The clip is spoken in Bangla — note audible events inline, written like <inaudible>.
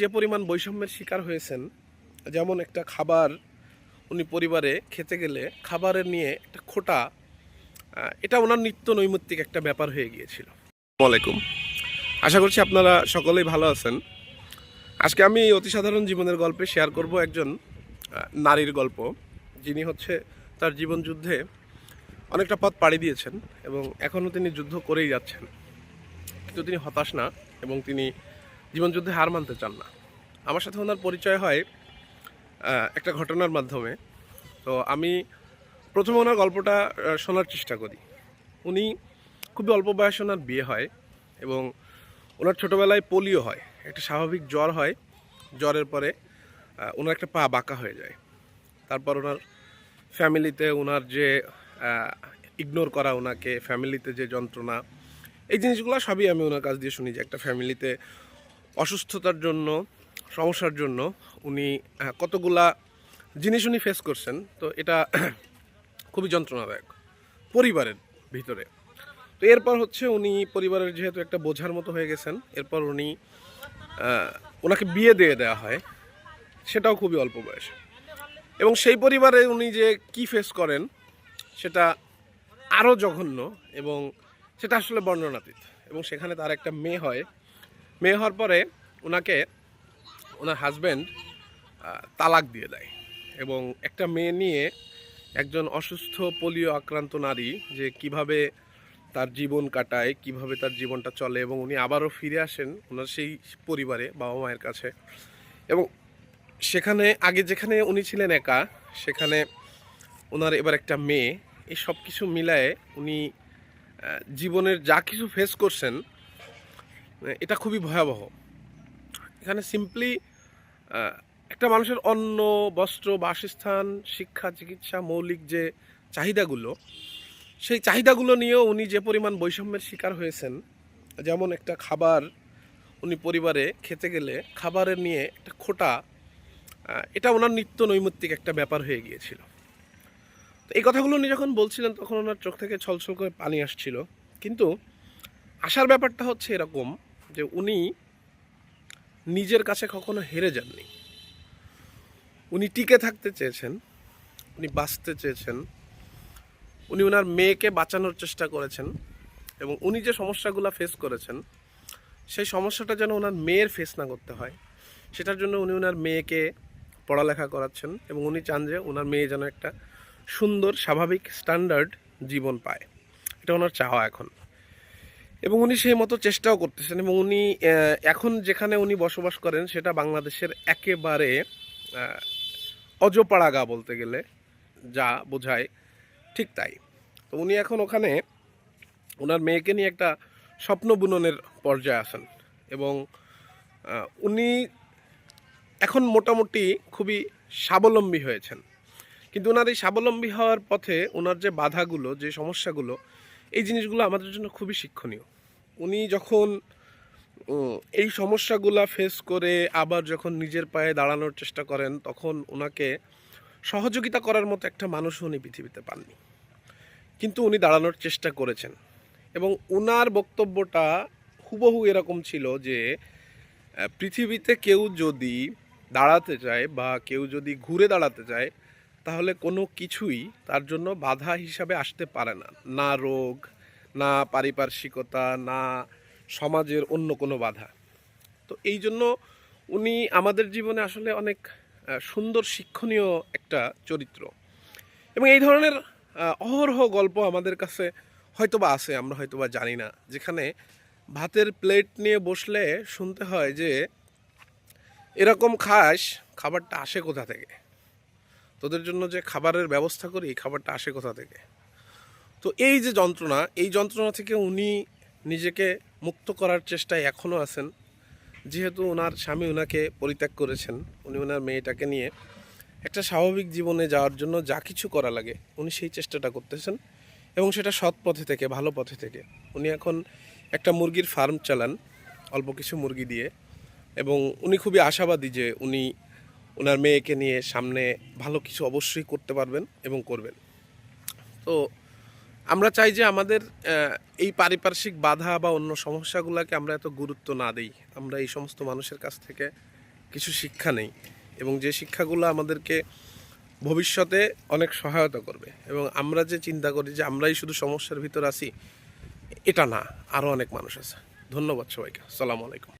যে পরিমাণ বৈষম্যের শিকার হয়েছেন, যেমন একটা খাবার উনি পরিবারে খেতে গেলে খাবারের নিয়ে একটা খোটা এটা ওনার নিত্য নৈমিত্তিক একটা ব্যাপার হয়ে গিয়েছিল। আলাইকুম আশা করছি আপনারা সকলেই ভালো আছেন। আজকে আমি অতি সাধারণ জীবনের গল্পে শেয়ার করব একজন নারীর গল্প। যিনি হচ্ছে তার জীবন যুদ্ধে অনেকটা পথ পাড়ি দিয়েছেন এবং এখনও তিনি যুদ্ধ করেই যাচ্ছেন। কিন্তু তিনি হতাশ না এবং তিনি জীবন যুদ্ধে হার মানতে চান না। আমার সাথে ওনার পরিচয় হয় একটা ঘটনার মাধ্যমে। তো আমি প্রথমে ওনার গল্পটা শোনার চেষ্টা করি। উনি খুবই অল্প বয়সে ওনার বিয়ে হয় এবং ওনার ছোটোবেলায় পোলিও হয়, একটা স্বাভাবিক জ্বর হয়। জ্বরের পরে ওনার একটা পা বাঁকা হয়ে যায়। তারপর ওনার ফ্যামিলিতে ওনার যে ইগনোর করা ওনাকে, ফ্যামিলিতে যে যন্ত্রণা, এই জিনিসগুলো সবই আমি ওনার কাছ দিয়ে শুনি যে একটা ফ্যামিলিতে অসুস্থতার জন্য, সমস্যার জন্য উনি কতগুলা জিনিস উনি ফেস করছেন, তো এটা <clears throat> খুবই যন্ত্রণাদায়ক পরিবারের ভিতরে। তো এরপর হচ্ছে উনি পরিবারের যেহেতু একটা বোঝার মতো হয়ে গেছেন, এরপর উনি ওনাকে বিয়ে দিয়ে দেওয়া হয়, সেটাও খুবই অল্প বয়সে। এবং সেই পরিবারে উনি যে কি ফেস করেন, সেটা আরও জঘন্য এবং সেটা আসলে বর্ণনাতীত। এবং সেখানে তার একটা মেয়ে হয় মেয়ে হওয়ার পরে ওনাকে ওনার হাজব্যান্ড তালাক দিয়ে দেয় এবং একটা মেয়ে নিয়ে একজন অসুস্থ পোলিও আক্রান্ত নারী যে কীভাবে তার জীবন কাটায়, কীভাবে তার জীবনটা চলে এবং উনি আবারও ফিরে আসেন ওনার সেই পরিবারে বাবা মায়ের কাছে এবং সেখানে, আগে যেখানে উনি ছিলেন একা, সেখানে ওনার এবার একটা মেয়ে, এই সব কিছু মিলায়ে উনি জীবনের যা কিছু ফেস করছেন এটা খুবই ভয়াবহ। এখানে সিম্পলি একটা মানুষের অন্ন, বস্ত্র, বাসস্থান, শিক্ষা, চিকিৎসা, মৌলিক যে চাহিদাগুলো, সেই চাহিদাগুলো নিয়েও উনি যে পরিমাণ বৈষম্যের শিকার হয়েছেন, যেমন একটা খাবার উনি পরিবারে খেতে গেলে খাবারের নিয়ে একটা খোটা এটা ওনার নিত্য নৈমিত্তিক একটা ব্যাপার হয়ে গিয়েছিল। তো এই কথাগুলো উনি যখন বলছিলেন, তখন ওনার চোখ থেকে ছলছল করে পানি আসছিল। কিন্তু আসার ব্যাপারটা হচ্ছে এরকম যে উনি নিজের কাছে কখনো হেরে যাননি। উনি টিকে থাকতে চেয়েছেন, উনি বাঁচতে চেয়েছেন, উনি ওনার মেয়েকে বাঁচানোর চেষ্টা করেছেন এবং উনি যে সমস্যাগুলো ফেস করেছেন, সেই সমস্যাটা যেন ওনার মেয়ের ফেস না করতে হয়। সেটার জন্য উনি ওনার মেয়েকে পড়ালেখা করাচ্ছেন এবং উনি চান যে ওনার মেয়ে যেন একটা সুন্দর, স্বাভাবিক স্ট্যান্ডার্ড জীবন পায়। এটা ওনার চাওয়া এখন। এবং উনি সেই মতো চেষ্টাও করতেছেন এবং উনি এখন যেখানে উনি বসবাস করেন সেটা বাংলাদেশের একেবারে অজপাড়াগা বলতে গেলে যা বোঝায় ঠিক তাই। তো উনি এখন ওখানে ওনার মেয়েকে নিয়ে একটা স্বপ্ন বুননের পর্যায়ে আসেন এবং উনি এখন মোটামুটি খুবই স্বাবলম্বী হয়েছেন। কিন্তু ওনার এই স্বাবলম্বী হওয়ার পথে ওনার যে বাধাগুলো, যে সমস্যাগুলো এই জিনিসগুলো আমাদের জন্য খুবই শিক্ষণীয়। উনি যখন এই সমস্যাগুলো ফেস করে আবার যখন নিজের পায়ে দাঁড়ানোর চেষ্টা করেন, তখন ওনাকে সহযোগিতা করার মতো একটা মানুষ উনি পৃথিবীতে পাননি। কিন্তু উনি দাঁড়ানোর চেষ্টা করেছেন এবং ওনার বক্তব্যটা হুবহু এরকম ছিল যে পৃথিবীতে কেউ যদি দাঁড়াতে চায় বা কেউ যদি ঘুরে দাঁড়াতে চায় তাহলে কোনো কিছুই তার জন্য বাধা হিসাবে আসতে পারে না। না রোগ, না পারিপার্শ্বিকতা, না সমাজের অন্য কোনো বাধা। তো এই জন্য উনি আমাদের জীবনে আসলে অনেক সুন্দর শিক্ষণীয় একটা চরিত্র। এবং এই ধরনের অহরহ গল্প আমাদের কাছে হয়তোবা আছে, আমরা হয়তোবা জানি না। যেখানে ভাতের প্লেট নিয়ে বসলে শুনতে হয় যে, এরকম খাস, খাবারটা আসে কোথা থেকে? তোদের জন্য যে খাবারের ব্যবস্থা করি, এই খাবারটা আসে কোথা থেকে? তো এই যে যন্ত্রণা, এই যন্ত্রণা থেকে উনি নিজেকে মুক্ত করার চেষ্টায় এখনও আছেন। যেহেতু ওনার স্বামী ওনাকে পরিত্যাগ করেছেন, উনি ওনার মেয়েটাকে নিয়ে। একটা স্বাভাবিক জীবনে যাওয়ার জন্য যা কিছু করা লাগে, উনি সেই চেষ্টাটা করতেছেন এবং সেটা সৎ পথে থেকে, ভালো পথে থেকে। উনি এখন একটা মুরগির ফার্ম চালান, অল্প কিছু মুরগি দিয়ে। এবং উনি খুবই আশাবাদী যে উনি ওনার মেয়েকে নিয়ে সামনে ভালো কিছু অবশ্যই করতে পারবেন এবং করবেন। তো আমরা চাই যে আমাদের এই পারিপার্শ্বিক বাধা বা অন্য সমস্যাগুলোকে আমরা এত গুরুত্ব না দিই। আমরা এই সমস্ত মানুষের কাছ থেকে কিছু শিক্ষা নেই এবং যে শিক্ষাগুলো আমাদেরকে ভবিষ্যতে অনেক সহায়তা করবে। এবং আমরা যে চিন্তা করি যে আমরাই শুধু সমস্যার ভিতর আছি, এটা না আরও অনেক মানুষ আছে। ধন্যবাদ সবাইকে। আসসালামু আলাইকুম।